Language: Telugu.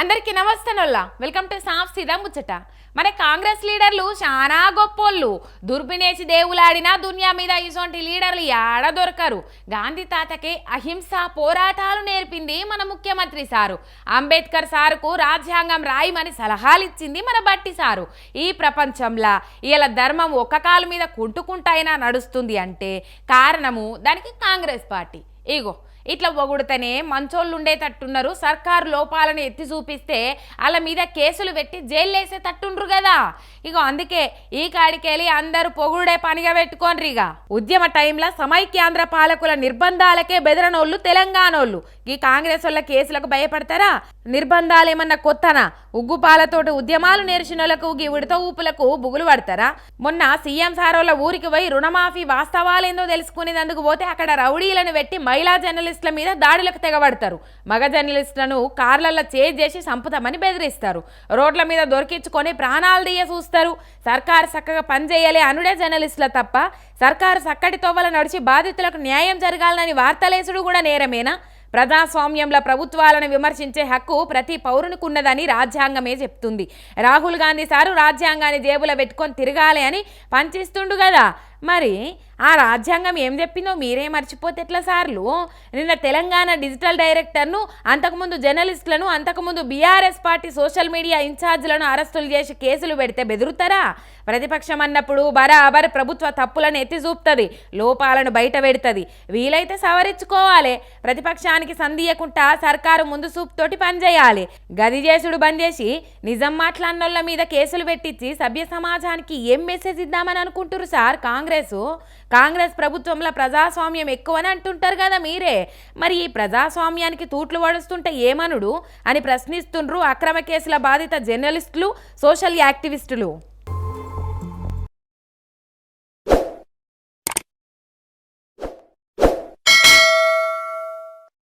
అందరికీ నమస్తే వెల్కమ్ టు సాఫ్ సీదా ముచ్చట. మన కాంగ్రెస్ లీడర్లు చాలా గొప్పోళ్ళు. దుర్బినేసి దేవులాడినా దునియా మీద ఇసొంటి లీడర్లు యాడ దొరకరు. గాంధీ తాతకి అహింస పోరాటాలు నేర్పింది మన ముఖ్యమంత్రి సారు. అంబేద్కర్ సారుకు రాజ్యాంగం రాయమని సలహాలు ఇచ్చింది మన బట్టి సారు. ఈ ప్రపంచంలో ఇలా ధర్మం ఒక్క కాలు మీద కుంటుకుంటైనా నడుస్తుంది అంటే కారణము దానికి కాంగ్రెస్ పార్టీ. ఇగో ఇట్లా పొగుడితేనే మంచోళ్ళు ఉండేటట్టున్నారు సర్కారు లోపాలను ఎత్తి చూపిస్తే వాళ్ళ మీద కేసులు పెట్టి జైలు వేసేటట్టుండ్రు కదా ఇక అందుకే ఈ కాడికెళ్ళి అందరూ పొగుడే పనిగా పెట్టుకోండి ఇక ఉద్యమ టైంలో సమైక్యాంధ్ర పాలకుల నిర్బంధాలకే బెదరనోళ్ళు తెలంగాణోళ్ళు. ఈ కాంగ్రెస్ వాళ్ళ కేసులకు భయపడతారా? నిర్బంధాలు ఏమన్నా కొత్తనా? ఉగ్గుపాలతోటి ఉద్యమాలు నేర్చినోళ్ళకు ఈ ఉడత ఊపులకు బుగులు పడతారా? మొన్న సీఎం సారోల ఊరికి పోయి రుణమాఫీ వాస్తవాలేందో తెలుసుకునేందుకు పోతే అక్కడ రౌడీలను పెట్టి మహిళా జర్నలిస్టుల మీద దాడులకు తెగబడతారు. మగ జర్నలిస్టులను కార్లలో చేజ్ చేసి సంపుతామని బెదిరిస్తారు. రోడ్ల మీద దొరికించుకొని ప్రాణాలు తీయ చూస్తారు. సర్కారు చక్కగా పనిచేయాలి అనుడే జర్నలిస్టుల తప్ప సర్కారు చక్కటి తోవల నడిచి బాధితులకు న్యాయం జరగాలని వార్తలేసుడు కూడా నేరమేనా? ప్రజాస్వామ్యంలో ప్రభుత్వాలను విమర్శించే హక్కు ప్రతి పౌరునికి ఉన్నదని రాజ్యాంగమే చెప్తుంది. రాహుల్ గాంధీ సారు రాజ్యాంగాన్ని జేబులో పెట్టుకొని తిరగాలి అని పంచిస్తుండు కదా మరి ఆ రాజ్యాంగం ఏం చెప్పిందో మీరే మర్చిపోతే ఎట్లా సార్లు? నిన్న తెలంగాణ డిజిటల్ డైరెక్టర్ను అంతకుముందు జర్నలిస్టులను అంతకుముందు బీఆర్ఎస్ పార్టీ సోషల్ మీడియా ఇన్ఛార్జ్లను అరెస్టులు చేసి కేసులు పెడితే బెదురుతారా? ప్రతిపక్షం అన్నప్పుడు బరాబర్ ప్రభుత్వ తప్పులను ఎత్తి చూపుతుంది లోపాలను బయట పెడుతుంది. వీలైతే సవరించుకోవాలి. ప్రతిపక్షానికి సందీయకుండా సర్కారు ముందు చూపుతోటి పనిచేయాలి గది చేసుడు బంద్ చేసి నిజం మాట్లాడినోళ్ళ మీద కేసులు పెట్టించి సభ్య సమాజానికి ఏం మెసేజ్ ఇద్దామని అనుకుంటారు సార్? కాంగ్రెస్ కాంగ్రెస్. కాంగ్రెస్ ప్రభుత్వంలో ప్రజాస్వామ్యం ఎక్కువని అంటుంటారు కదా మీరే. మరి ఈ ప్రజాస్వామ్యానికి తూట్లు పడుస్తుంటే ఏమనుడు అని ప్రశ్నిస్తుండ్రు అక్రమ కేసుల బాధిత జర్నలిస్టులు సోషల్ యాక్టివిస్టులు.